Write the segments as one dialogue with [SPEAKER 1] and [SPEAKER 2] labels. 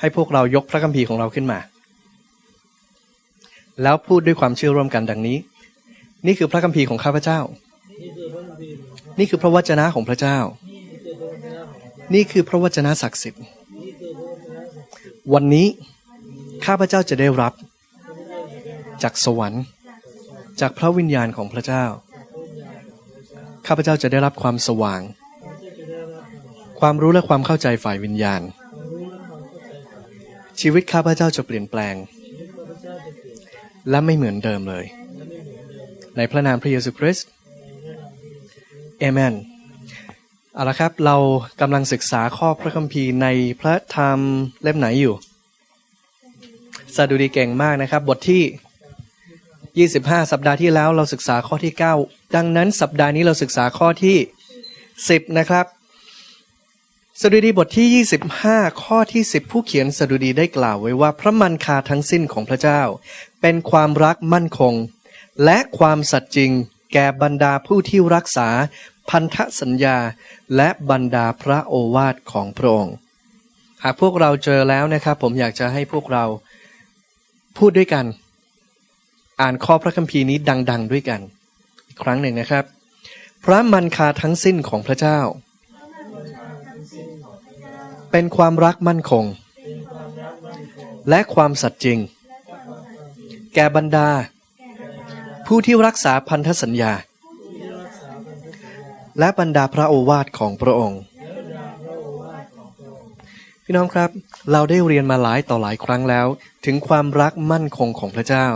[SPEAKER 1] ให้พวกเรายกพระคัมภีร์ของเราขึ้นมา แล้วพูดด้วยความเชื่อร่วมกันดังนี้ นี่คือพระคัมภีร์ของข้าพเจ้า นี่คือพระวจนะของพระเจ้า นี่คือพระวจนะศักดิ์สิทธิ์ วันนี้ข้าพเจ้าจะได้รับ จากสวรรค์ จากพระวิญญาณของพระเจ้า ข้าพเจ้าจะได้รับความสว่าง ความรู้และความเข้าใจฝ่ายวิญญาณ ชีวิตข้าพเจ้าจะเปลี่ยนแปลง และไม่เหมือนเดิมเลย ในพระนามพระเยซูคริสต์เอเมนเอาละครับ เรากำลังศึกษาข้อพระคัมภีร์ในพระธรรมเล่มไหนอยู่สดุดีเก่งมากนะครับ บทที่ 25 สัปดาห์ที่แล้วเราศึกษาข้อที่ 9 ดังนั้นสัปดาห์นี้เราศึกษาข้อที่ 10 นะครับ สดุดีบทที่ 25 ข้อที่ 10 ผู้เขียนสดุดีได้กล่าวไว้ว่าพระมันคาทั้งสิ้นของพระเจ้า เป็นความรักมั่นคง และความสัตย์จริง แก่บรรดาผู้ที่รักษา พันธสัญญา และบรรดาพระโอวาทของพระองค์หากพวกเราเจอแล้วนะครับ ผมอยากจะให้พวกเราพูดด้วยกัน อ่านข้อพระคัมภีร์นี้ดัง ๆ ด้วยกัน อีกครั้งหนึ่งนะครับ พระมันคาทั้งสิ้นของพระเจ้า เป็นความรักมั่นคง และความสัตย์จริง แก่บรรดา ผู้ที่รักษาพันธสัญญา และบรรดาพระโอวาทของพระองค์ พี่น้องครับ เราได้เรียนมาหลายต่อหลายครั้งแล้ว ถึงความรักมั่นคงของพระเจ้า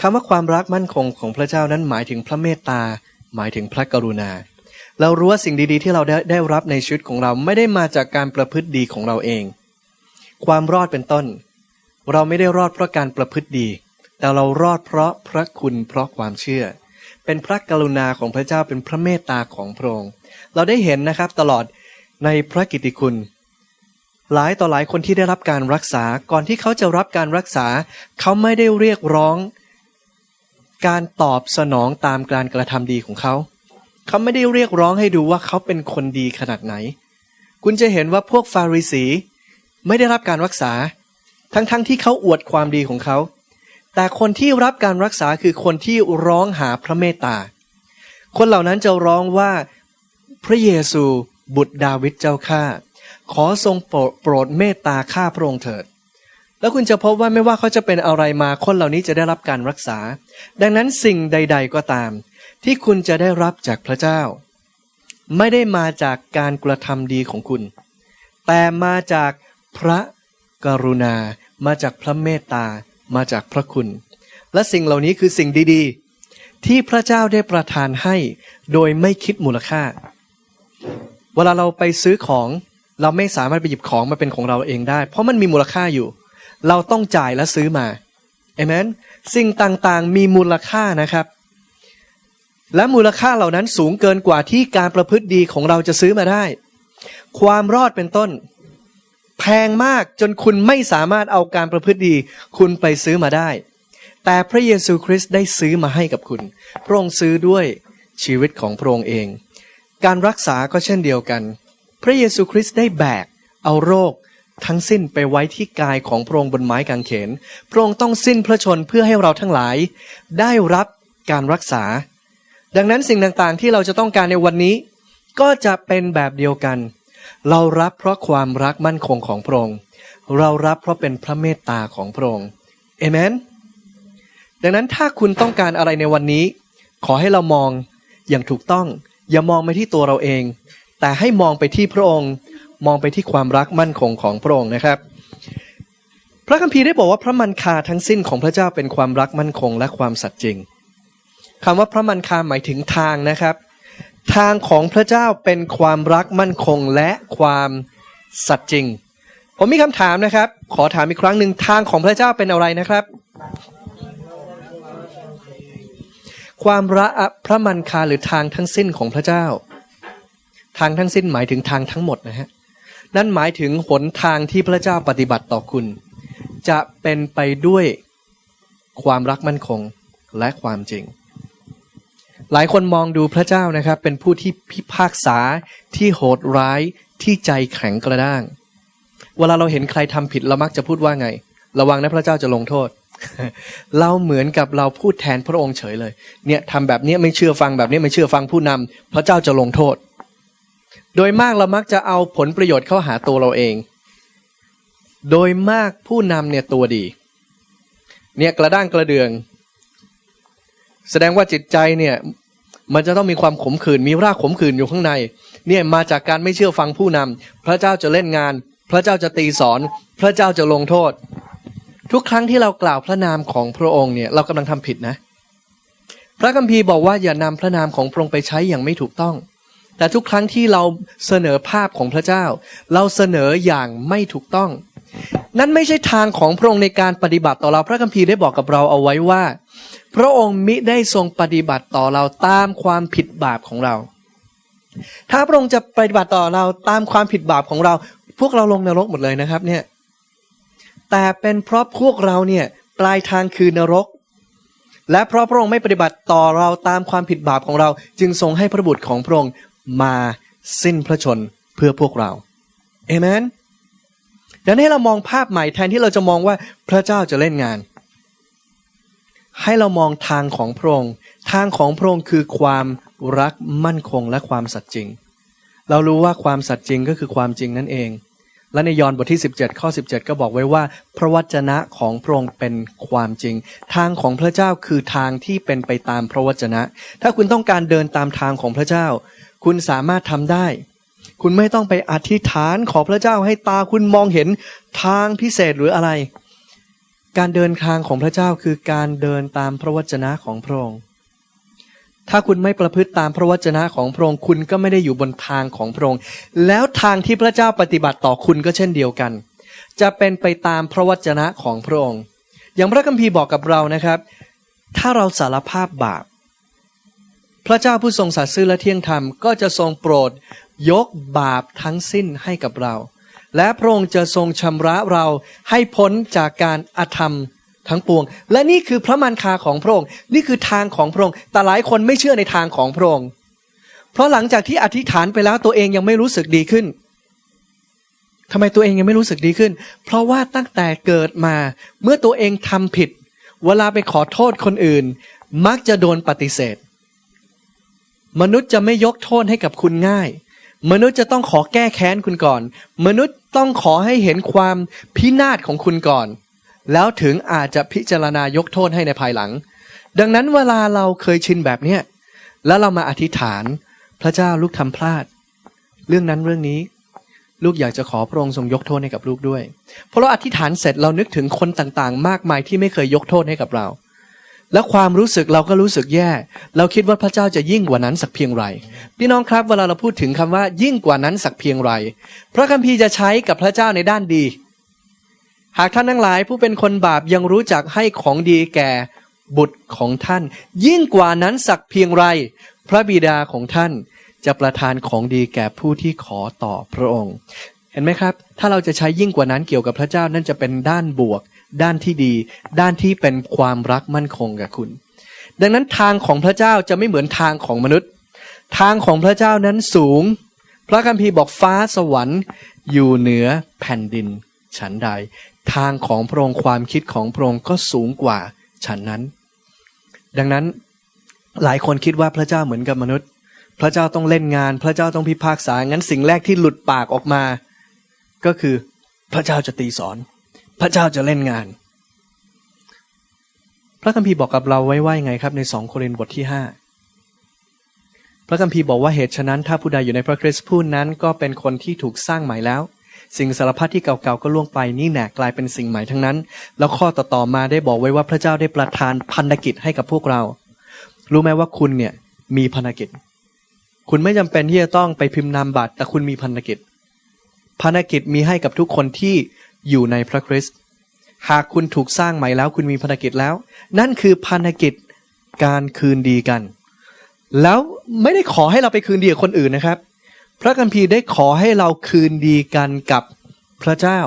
[SPEAKER 1] คำว่าความรักมั่นคงของพระเจ้านั้นหมายถึงพระเมตตา หมายถึงพระกรุณา เรารู้ว่าสิ่งดีๆ ที่เราได้ได้รับในชีวิตของเราไม่ได้มาจากการประพฤติดีของเราเอง ความรอดเป็นต้น เราไม่ได้รอดเพราะการประพฤติดี แต่เรารอดเพราะพระคุณเพราะความเชื่อ เป็นพระกรุณาของพระเจ้าเป็นพระเมตตาของพระองค์เราได้เห็นนะครับตลอดในพระกิตติคุณ หลายต่อหลายคนที่ได้รับการรักษาก่อนที่เขาจะรับการรักษา เขาไม่ได้เรียกร้อง การตอบสนองตามการกระทำดีของเขา เขาไม่ได้เรียกร้องให้ดูว่าเขาเป็นคนดีขนาดไหน คุณจะเห็นว่าพวกฟาริสี ไม่ได้รับการรักษา ทั้งๆทที่เขาอวดความดีของเขา แต่คนที่รับการรักษาคือคนที่ร้องหาพระเมตตา คนเหล่านั้นจะร้องว่าพระเยซูบุตรดาวิดเจ้าข้าขอทรงโปรดโปรดเมตตาข้าพระองค์เถิด แล้วคุณจะพบว่าไม่ว่าเขาจะเป็นอะไรมาคนเหล่านี้จะได้รับการรักษา ดังนั้นสิ่งใด ๆก็ตาม ที่คุณจะได้รับจากพระเจ้า ไม่ได้มาจากการกระทำดีของคุณ แต่มาจากพระกรุณา มาจากพระเมตตา มาจากพระคุณ และสิ่งเหล่านี้คือสิ่งดีๆ ที่พระเจ้าได้ประทานให้โดยไม่คิดมูลค่า เวลาเราไปซื้อของเราไม่สามารถไปหยิบของมาเป็นของเราเองได้ เพราะมันมีมูลค่าอยู่ เราต้องจ่ายและซื้อมาเอเมนสิ่งต่างๆ มีมูลค่านะครับ และมูลค่าเหล่านั้นสูงเกินกว่าที่การประพฤติดีของเราจะซื้อมาได้ ความรอดเป็นต้น แพงมากจนคุณไม่สามารถเอาการประพฤติดีคุณไปซื้อมาได้ แต่พระเยซูคริสต์ได้ซื้อมาให้กับคุณ พระองค์ซื้อด้วยชีวิตของพระองค์เอง การรักษาก็เช่นเดียวกัน พระเยซูคริสต์ได้แบก เอาโรคทั้งสิ้นไปไว้ที่กายของพระองค์บนไม้กางเขน พระองค์ต้องสิ้นพระชนเพื่อให้เราทั้งหลาย ได้รับการรักษา ดังนั้นสิ่งต่างๆที่เราจะต้องการในวันนี้ ก็จะเป็นแบบเดียวกัน เรารับเพราะความรักมั่นคงของพระองค์เรารับเพราะเป็นพระเมตตาของพระองค์เอเมนดังนั้นถ้าคุณต้องการอะไรในวันนี้ ขอให้เรามองอย่างถูกต้อง อย่ามองไปที่ตัวเราเอง แต่ให้มองไปที่พระองค์ มองไปที่ความรักมั่นคงของพระองค์นะครับ พระคัมภีร์ได้บอกว่าพระมันคาทั้งสิ้นของพระเจ้าเป็นความรักมั่นคงและความสัตย์จริง คำว่าพระมันคาหมายถึงทางนะครับ ทางของพระเจ้าเป็นความรักมั่นคงและความสัตย์จริง ผมมีคำถามนะครับ ขอถามอีกครั้งหนึ่งทางของพระเจ้าเป็นอะไรนะครับ ความระพระมันคาหรือทางทั้งสิ้นของพระเจ้า ทางทั้งสิ้นหมายถึงทางทั้งหมดนะฮะนั่นหมายถึงหนทางที่พระเจ้าปฏิบัติต่อคุณ จะเป็นไปด้วยความรักมั่นคงและความจริง หลายคนมองดูพระเจ้านะครับ เป็นผู้ที่พิพากษาที่โหดร้ายที่ใจแข็งกระด้าง เวลาเราเห็นใครทำผิดเรามักจะพูดว่าไง ระวังนะพระเจ้าจะลงโทษ เราเหมือนกับเราพูดแทนพระองค์เฉยเลย เนี่ยทำแบบนี้ไม่เชื่อฟังแบบนี้ไม่เชื่อฟังผู้นำพระเจ้าจะลงโทษ โดยมากเรามักจะเอาผลประโยชน์เข้าหาตัวเราเอง โดยมากผู้นำเนี่ยตัวดี เนี่ยกระด้างกระเดือง แสดงว่าจิตใจเนี่ยมันจะต้องมีความขมขื่นมีรากขมขื่นอยู่ข้างใน เนี่ยมาจากการไม่เชื่อฟังผู้นำพระเจ้าจะเล่นงาน พระเจ้าจะตีสอน พระเจ้าจะลงโทษ ทุกครั้งที่เรากล่าวพระนามของพระองค์เนี่ยเรากำลังทำผิดนะ พระคัมภีร์บอกว่าอย่านำพระนามของพระองค์ไปใช้อย่างไม่ถูกต้อง แต่ทุกครั้งที่เราเสนอภาพของพระเจ้า เราเสนออย่างไม่ถูกต้อง นั่นไม่ใช่ทางของพระองค์ในการปฏิบัติต่อเราพระคัมภีร์ได้บอกกับเราเอาไว้ว่า พระองค์มิได้ทรงปฏิบัติต่อเราตามความผิดบาปของเรา ถ้าพระองค์จะปฏิบัติต่อเราตามความผิดบาปของเรา พวกเราลงนรกหมดเลยนะครับเนี่ยแต่เป็นเพราะพวกเราเนี่ยปลายทางคือนรก และเพราะพระองค์ไม่ปฏิบัติต่อเราตามความผิดบาปของเรา จึงทรงให้พระบุตรของพระองค์มาสิ้นพระชนเพื่อพวกเราเอเมน ดังนั้นให้เรามองภาพใหม่แทนที่เราจะมองว่าพระเจ้าจะเล่นงาน ให้เรามองทางของพระองค์ทางของพระองค์คือความรักมั่นคงและความสัตย์จริง เรารู้ว่าความสัตย์จริงก็คือความจริงนั่นเอง และในยอห์นบทที่ 17 ข้อ 17 ก็บอกไว้ว่า พระวจนะของพระองค์เป็นความจริง ทางของพระเจ้าคือทางที่เป็นไปตามพระวจนะ ถ้าคุณต้องการเดินตามทางของพระเจ้า คุณสามารถทำได้ คุณไม่ต้องไปอธิษฐานขอพระเจ้าให้ตาคุณมองเห็นทางพิเศษหรืออะไร การเดินทางของพระเจ้าคือการเดินตามพระวจนะของพระองค์ ถ้าคุณไม่ประพฤติตามพระวจนะของพระองค์คุณก็ไม่ได้อยู่บนทางของพระองค์ แล้วทางที่พระเจ้าปฏิบัติต่อคุณก็เช่นเดียวกัน จะเป็นไปตามพระวจนะของพระองค์ อย่างพระคัมภีร์บอกกับเรานะครับ ถ้าเราสารภาพบาปพระเจ้าผู้ทรงสัตย์ซื่อและเที่ยงธรรมก็จะทรงโปรด ยกบาปทั้งสิ้นให้กับเรา และพระองค์จะทรงชำระเราให้พ้นจากการอธรรมทั้งปวง และนี่คือพระมันคาของพระองค์ นี่คือทางของพระองค์ แต่หลายคนไม่เชื่อในทางของพระองค์ เพราะหลังจากที่อธิษฐานไปแล้วตัวเองยังไม่รู้สึกดีขึ้นทำไมตัวเองยังไม่รู้สึกดีขึ้น เพราะว่าตั้งแต่เกิดมาเมื่อตัวเองทำผิด เวลาไปขอโทษคนอื่น มักจะโดนปฏิเสธ มนุษย์จะไม่ยกโทษให้กับคุณง่าย มนุษย์จะต้องขอแก้แค้นคุณก่อน มนุษย์ต้องขอให้เห็นความพินาศของคุณก่อน แล้วถึงอาจจะพิจารณายกโทษให้ในภายหลัง ดังนั้นเวลาเราเคยชินแบบเนี้ยแล้วเรามาอธิษฐาน พระเจ้าลูกทำพลาด เรื่องนั้นเรื่องนี้ ลูกอยากจะขอพระองค์ทรงยกโทษให้กับลูกด้วย เพอเราอธิษฐานเสร็จเรานึกถึงคนต่างๆ มากมายที่ไม่เคยยกโทษให้กับเรา และความรู้สึกเราก็รู้สึกแย่ เราคิดว่าพระเจ้าจะยิ่งกว่านั้นสักเพียงไร พี่น้องครับเวลาเราพูดถึงคำว่ายิ่งกว่านั้นสักเพียงไร พระคัมภีร์จะใช้กับพระเจ้าในด้านดี หากท่านทั้งหลายผู้เป็นคนบาปยังรู้จักให้ของดีแก่บุตรของท่าน ยิ่งกว่านั้นสักเพียงไร พระบิดาของท่านจะประทานของดีแก่ผู้ที่ขอต่อพระองค์ เห็นไหมครับ ถ้าเราจะใช้ยิ่งกว่านั้นเกี่ยวกับพระเจ้านั่นจะเป็นด้านบวก ด้านที่ดี ด้านที่เป็นความรักมั่นคงกับคุณ ดังนั้นทางของพระเจ้าจะไม่เหมือนทางของมนุษย์ ทางของพระเจ้านั้นสูง พระคัมภีร์บอกฟ้าสวรรค์อยู่เหนือแผ่นดิน ฉันใด ทางของพระองค์ความคิดของพระองค์ก็สูงกว่าฉันนั้น ดังนั้นหลายคนคิดว่าพระเจ้าเหมือนกับมนุษย์ พระเจ้าต้องเล่นงาน พระเจ้าต้องพิพากษางั้นสิ่งแรกที่หลุดปากออกมา ก็คือพระเจ้าจะตีสอน พระเจ้าจะเล่นงาน พระคัมภีร์บอกกับเราไว้ว่ายังไงครับในสองโครินธ์บทที่ห้าพระคัมภีร์บอกว่าเหตุฉะนั้น ถ้าผู้ใดอยู่ในพระคริสต์ผู้นั้นก็เป็นคนที่ถูกสร้างใหม่แล้ว สิ่งสารพัดที่เก่าๆก็ล่วงไปนี่แหนกลายเป็นสิ่งใหม่ทั้งนั้น แล้วข้อต่อๆมาได้บอกไว้ว่าพระเจ้าได้ประทานพันธกิจให้กับพวกเรา รู้ไหมว่าคุณเนี่ยมีพันธกิจ คุณไม่จำเป็นที่จะต้องไปพิมพ์นามบัตรแต่คุณมีพันธกิจพันธกิจมีให้กับทุกคนที่ อยู่ในพระคริสต์หากคุณถูกสร้างใหม่แล้วคุณมีพันธกิจแล้ว นั่นคือพันธกิจการคืนดีกัน แล้วไม่ได้ขอให้เราไปคืนดีกับคนอื่นนะครับ พระคัมภีร์ได้ขอให้เราคืนดีกันกับพระเจ้า